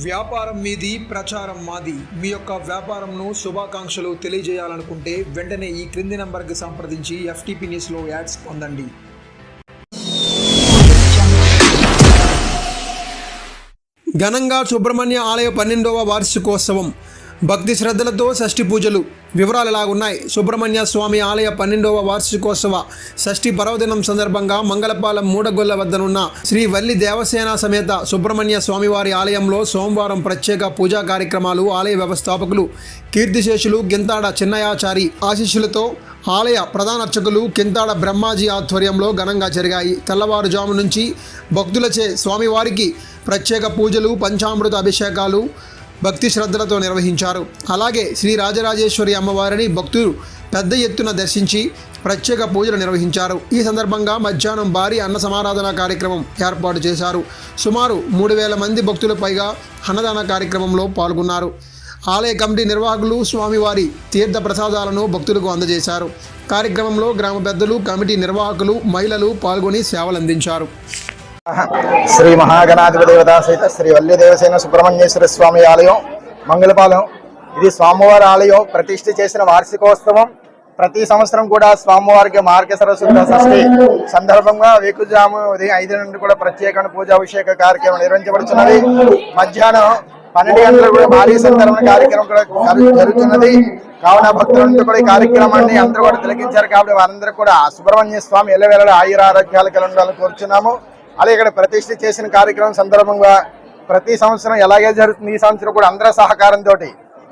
వ్యాపారం మీది ప్రచారం మాది. మీ యొక్క వ్యాపారంను శుభాకాంక్షలు తెలియజేయాలనుకుంటే వెంటనే ఈ క్రింది నంబర్కి సంప్రదించి ఎఫ్టీపీ న్యూస్లో యాడ్స్ పొందండి. ఘనంగా సుబ్రహ్మణ్య ఆలయ పన్నెండవ వార్షికోత్సవం భక్తి శ్రద్ధలతో షష్ఠి పూజలు వివరాలు ఇలాగున్నాయి సుబ్రహ్మణ్య స్వామి ఆలయ పన్నెండవ వార్షికోత్సవ షష్ఠి పర్వదినం సందర్భంగా మంగళపాలెం మూడగొల్ల వద్దనున్న శ్రీ వల్లి దేవసేన సమేత సుబ్రహ్మణ్య స్వామివారి ఆలయంలో సోమవారం ప్రత్యేక పూజా కార్యక్రమాలు ఆలయ వ్యవస్థాపకులు కీర్తిశేషులు గింతాడ చిన్నయాచారి ఆశీస్సులతో ఆలయ ప్రధాన అర్చకులు కింతాడ బ్రహ్మాజీ ఆధ్వర్యంలో ఘనంగా జరిగాయి. తెల్లవారుజాము నుంచి భక్తులచే స్వామివారికి ప్రత్యేక పూజలు పంచామృత అభిషేకాలు భక్తి శ్రద్ధలతో నిర్వహించారు. అలాగే శ్రీ రాజరాజేశ్వరి అమ్మవారిని భక్తులు పెద్ద ఎత్తున దర్శించి ప్రత్యేక పూజలు నిర్వహించారు. ఈ సందర్భంగా మధ్యాహ్నం భారీ అన్న సమారాధన కార్యక్రమం ఏర్పాటు చేశారు. సుమారు మూడు వేల మంది భక్తులు పైగా అన్నదాన కార్యక్రమంలో పాల్గొన్నారు. ఆలయ కమిటీ నిర్వాహకులు స్వామివారి తీర్థ ప్రసాదాలను భక్తులకు అందజేశారు. కార్యక్రమంలో గ్రామ పెద్దలు కమిటీ నిర్వాహకులు మహిళలు పాల్గొని సేవలందించారు. శ్రీ మహాగణాధిప దేవతా సహిత శ్రీ వల్లిదేవసేన సుబ్రహ్మణ్యేశ్వర స్వామి ఆలయం మంగళపాలెం. ఇది స్వామివారి ఆలయం. ప్రతిష్ఠ చేసిన వార్షికోత్సవం. ప్రతి సంవత్సరం కూడా స్వామివారికి మార్గ శుద్ధ షష్ఠి సందర్భంగా వేకుజాము ఉదయం ఐదు నుండి కూడా ప్రత్యేకమైన పూజాభిషేక కార్యక్రమం నిర్వహించబడుతున్నది మధ్యాహ్నం పన్నెండు గంటలకు కూడా భారీ సందర్భ కార్యక్రమం కూడా జరుగుతున్నది. కావున భక్తులంతా కూడా ఈ కార్యక్రమాన్ని అందరూ కూడా తిలకించారు. కాబట్టి వారందరూ కూడా సుబ్రహ్మణ్య స్వామి ఎల్లవేళ ఆయుర ఆరోగ్యాలు కలిగి ఉండాలని కోరుచున్నాము. అలాగే ఇక్కడ ప్రతిష్ఠ చేసిన కార్యక్రమం సందర్భంగా ప్రతి సంవత్సరం ఎలాగే జరుగుతుంది ఈ సంవత్సరం కూడా అందరి సహకారంతో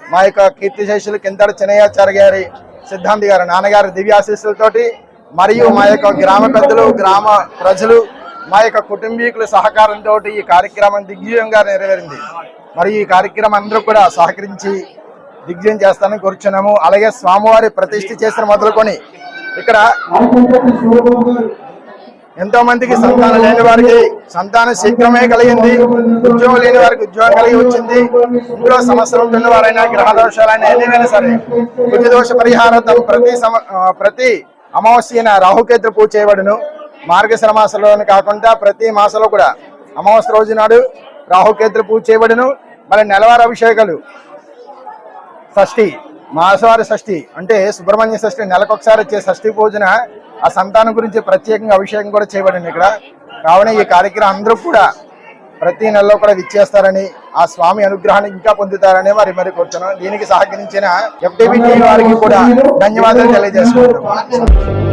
మా యొక్క కీర్తిశేషులు కిందడ చిన్నయాచార్య గారి సిద్ధాంతి గారు నాన్నగారి దివ్యాశీస్సులతోటి మరియు మా యొక్క గ్రామ పెద్దలు గ్రామ ప్రజలు మా యొక్క కుటుంబీకుల సహకారంతో ఈ కార్యక్రమం దిగ్విజయంగా నెరవేరింది. మరియు ఈ కార్యక్రమం అందరూ కూడా సహకరించి దిగ్విజయం చేస్తానని కోరుచున్నాము. అలాగే స్వామివారి ప్రతిష్ఠ చేసిన మొదలుకొని ఇక్కడ ఎంతో మందికి సంతానం లేని వారికి సంతానం శీఘ్రమే కలిగింది. ఉద్యోగం లేని వారికి ఉద్యోగం కలిగి వచ్చింది. ఇంట్లో సమస్యలు ఉంటున్న వారైనా గ్రహ దోషాలైనా సరే కుజ దోష పరిహారార్థం ప్రతి ప్రతి అమావాస్యన రాహుకేతు పూజ చేయబడును. మార్గశర మాసంలోనే కాకుండా ప్రతి మాసంలో కూడా అమావాస్య రోజు నాడు రాహుకేతులు పూజ చేయబడును. మరి నెలవారి అభిషేకాలు షష్ఠి మాసవారి షష్ఠి అంటే సుబ్రహ్మణ్య షష్ఠి నెలకొకసారి వచ్చే షష్ఠి పూజన ఆ సంతానం గురించి ప్రత్యేకంగా అభిషేకం కూడా చేయబడింది ఇక్కడ. కావున ఈ కార్యక్రమం అందరూ కూడా ప్రతి నెలలో కూడా విచ్చేస్తారని ఆ స్వామి అనుగ్రహాన్ని ఇంకా పొందుతారని మరి మరి కోరుతున్నాం. దీనికి సహకరించిన ఎఫ్టీబీ వారికి కూడా ధన్యవాదాలు తెలియజేస్తున్నాం